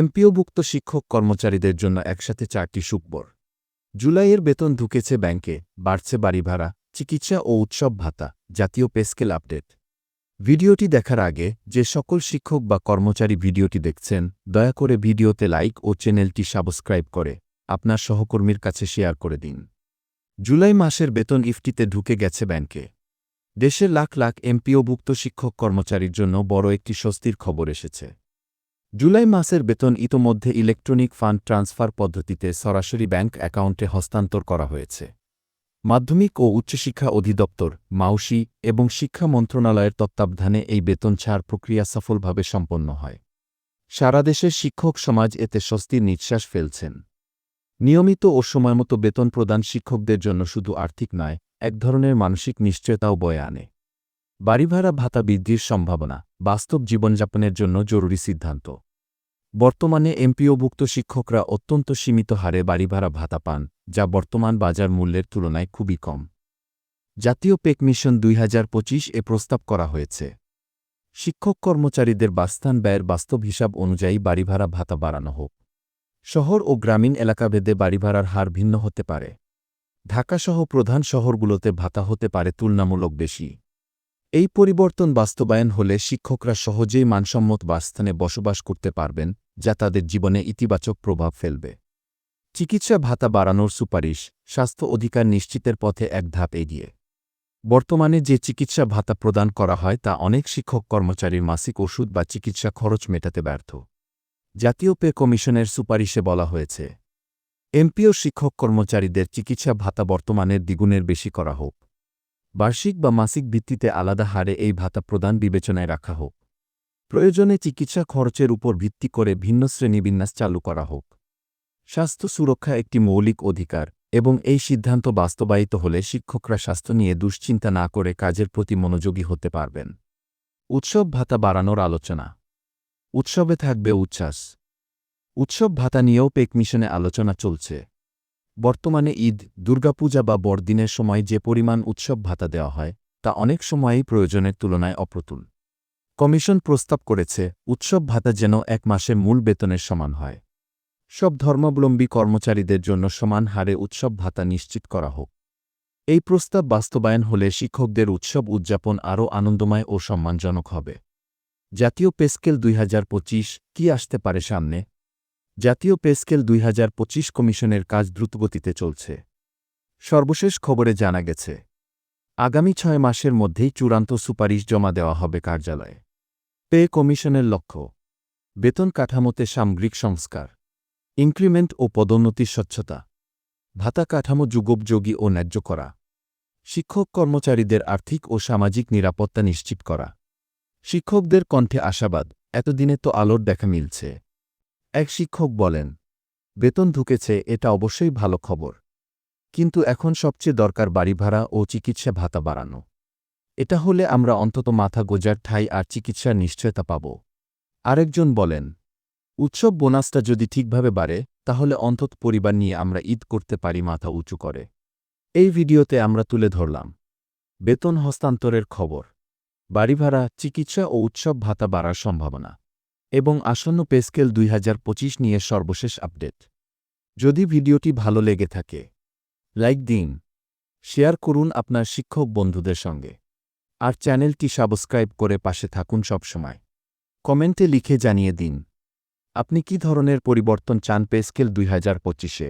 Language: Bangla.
এমপিওভুক্ত শিক্ষক কর্মচারীদের জন্য একসাথে চারটি সুখবর। জুলাইয়ের বেতন ঢুকেছে ব্যাংকে, বাড়ছে বাড়ি ভাড়া, চিকিৎসা ও উৎসব ভাতা, জাতীয় পেস্কেল আপডেট। ভিডিওটি দেখার আগে, যে সকল শিক্ষক বা কর্মচারী ভিডিওটি দেখছেন, দয়া করে ভিডিওতে লাইক ও চ্যানেলটি সাবস্ক্রাইব করে, আপনার সহকর্মীর কাছে শেয়ার করে দিন। জুলাই মাসের বেতন ইফটিতে ঢুকে গেছে ব্যাংকে। দেশের লাখ লাখ এমপিওভুক্ত শিক্ষক কর্মচারীর জন্য বড় একটি স্বস্তির খবর এসেছে। জুলাই মাসের বেতন ইতোমধ্যে ইলেকট্রনিক ফান্ড ট্রান্সফার পদ্ধতিতে সরাসরি ব্যাংক অ্যাকাউন্টে হস্তান্তর করা হয়েছে। মাধ্যমিক ও উচ্চশিক্ষা অধিদপ্তর, মাউসি এবং শিক্ষা মন্ত্রণালয়ের তত্ত্বাবধানে এই বেতন ছাড় প্রক্রিয়া সফলভাবে সম্পন্ন হয়। সারা দেশের শিক্ষক সমাজ এতে স্বস্তির নিঃশ্বাস ফেলছেন। নিয়মিত ও সময়মতো বেতন প্রদান শিক্ষকদের জন্য শুধু আর্থিক নয়, এক ধরনের মানসিক নিশ্চয়তাও বয়ে আনে। বাড়িভাড়া ভাতা বৃদ্ধির সম্ভাবনা, বাস্তব জীবনযাপনের জন্য জরুরি সিদ্ধান্ত। বর্তমানে এমপিওভুক্ত শিক্ষকরা অত্যন্ত সীমিত হারে বাড়িভাড়া ভাতা পান, যা বর্তমান বাজার মূল্যের তুলনায় খুবই কম। জাতীয় পেক মিশন দুই হাজার পঁচিশ এ প্রস্তাব করা হয়েছে। শিক্ষক কর্মচারীদের বাসস্থান ব্যয়ের বাস্তব হিসাব অনুযায়ী বাড়িভাড়া ভাতা বাড়ানো হোক। শহর ও গ্রামীণ এলাকাভেদে বাড়িভাড়ার হার ভিন্ন হতে পারে। ঢাকাসহ প্রধান শহরগুলোতে ভাতা হতে পারে তুলনামূলক বেশি। এই পরিবর্তন বাস্তবায়ন হলে শিক্ষকরা সহজেই মানসম্মত বাসস্থানে বসবাস করতে পারবেন যা তাদের জীবনে ইতিবাচক প্রভাব ফেলবে। চিকিৎসা ভাতা বাড়ানোর সুপারিশ স্বাস্থ্য অধিকার নিশ্চিতের পথে এক ধাপ এগিয়ে। বর্তমানে যে চিকিৎসা ভাতা প্রদান করা হয় তা অনেক শিক্ষক কর্মচারীর মাসিক ওষুধ বা চিকিৎসা খরচ মেটাতে ব্যর্থ। জাতীয় পে কমিশনের সুপারিশে বলা হয়েছে এমপিও শিক্ষক কর্মচারীদের চিকিৎসা ভাতা বর্তমানের দ্বিগুণের বেশি করা হোক। বার্ষিক বা মাসিক ভিত্তিতে আলাদা হারে এই ভাতা প্রদান বিবেচনায় রাখা হোক। প্রয়োজনে চিকিৎসা খরচের উপর ভিত্তি করে ভিন্ন শ্রেণীবিন্যাস চালু করা হোক। স্বাস্থ্য সুরক্ষা একটি মৌলিক অধিকার এবং এই সিদ্ধান্ত বাস্তবায়িত হলে শিক্ষকরা স্বাস্থ্য নিয়ে দুশ্চিন্তা না করে কাজের প্রতি মনোযোগী হতে পারবেন। উৎসব ভাতা বাড়ানোর আলোচনা। উৎসবে থাকবে উচ্ছ্বাস। উৎসব ভাতা নিয়েও পেক মিশনে আলোচনা চলছে। বর্তমানে ঈদ, দুর্গাপূজা বা বড়দিনের সময় যে পরিমাণ উৎসব ভাতা দেওয়া হয়, তা অনেক সময়ই প্রয়োজনের তুলনায় অপ্রতুল। কমিশন প্রস্তাব করেছে, উৎসব ভাতা যেন এক মাসে মূল বেতনের সমান হয়। সব ধর্মাবলম্বী কর্মচারীদের জন্য সমান হারে উৎসব ভাতা নিশ্চিত করা হোক। এই প্রস্তাব বাস্তবায়ন হলে শিক্ষকদের উৎসব উদযাপন আরও আনন্দময় ও সম্মানজনক হবে। জাতীয় পেস্কেল দুই কি আসতে পারে সামনে? জাতীয় পেস্কেল দুই হাজার পঁচিশ কমিশনের কাজ দ্রুতগতিতে চলছে। সর্বশেষ খবরে জানা গেছে, আগামী ছয় মাসের মধ্যেই চূড়ান্ত সুপারিশ জমা দেওয়া হবে কার্যালয়ে। পে কমিশনের লক্ষ্য। বেতন কাঠামোতে সামগ্রিক সংস্কার। ইনক্রিমেন্ট ও পদোন্নতির স্বচ্ছতা। ভাতা কাঠামো যুগোপযোগী ও ন্যায্য করা। শিক্ষক কর্মচারীদের আর্থিক ও সামাজিক নিরাপত্তা নিশ্চিত করা। শিক্ষকদের কণ্ঠে আশাবাদ, এতদিনে তো আলোর দেখা মিলছে। এক শিক্ষক বলেন, বেতন ঢুকেছে, এটা অবশ্যই ভালো খবর। কিন্তু এখন সবচেয়ে দরকার বাড়ি ভাড়া ও চিকিৎসা ভাতা বাড়ানো। এটা হলে আমরা অন্তত মাথা গোজার ঠাই আর চিকিৎসার নিশ্চয়তা পাব। আরেকজন বলেন, উৎসব বোনাসটা যদি ঠিকভাবে বাড়ে, তাহলে অন্তত পরিবার নিয়ে আমরা ঈদ করতে পারি মাথা উঁচু করে। এই ভিডিওতে আমরা তুলে ধরলাম, বেতন হস্তান্তরের খবর বাড়ি ভাড়া চিকিৎসা ও উৎসব ভাতা বাড়ার সম্ভাবনা এবং আসন্ন পেস্কেল দুই হাজার পঁচিশ নিয়ে সর্বশেষ আপডেট। যদি ভিডিওটি ভালো লেগে থাকে, লাইক দিন, শেয়ার করুন আপনার শিক্ষক বন্ধুদের সঙ্গে। আর চ্যানেলটি সাবস্ক্রাইব করে পাশে থাকুন সবসময়। কমেন্টে লিখে জানিয়ে দিন, আপনি কি ধরনের পরিবর্তন চান পেস্কেল দুই হাজার পঁচিশে?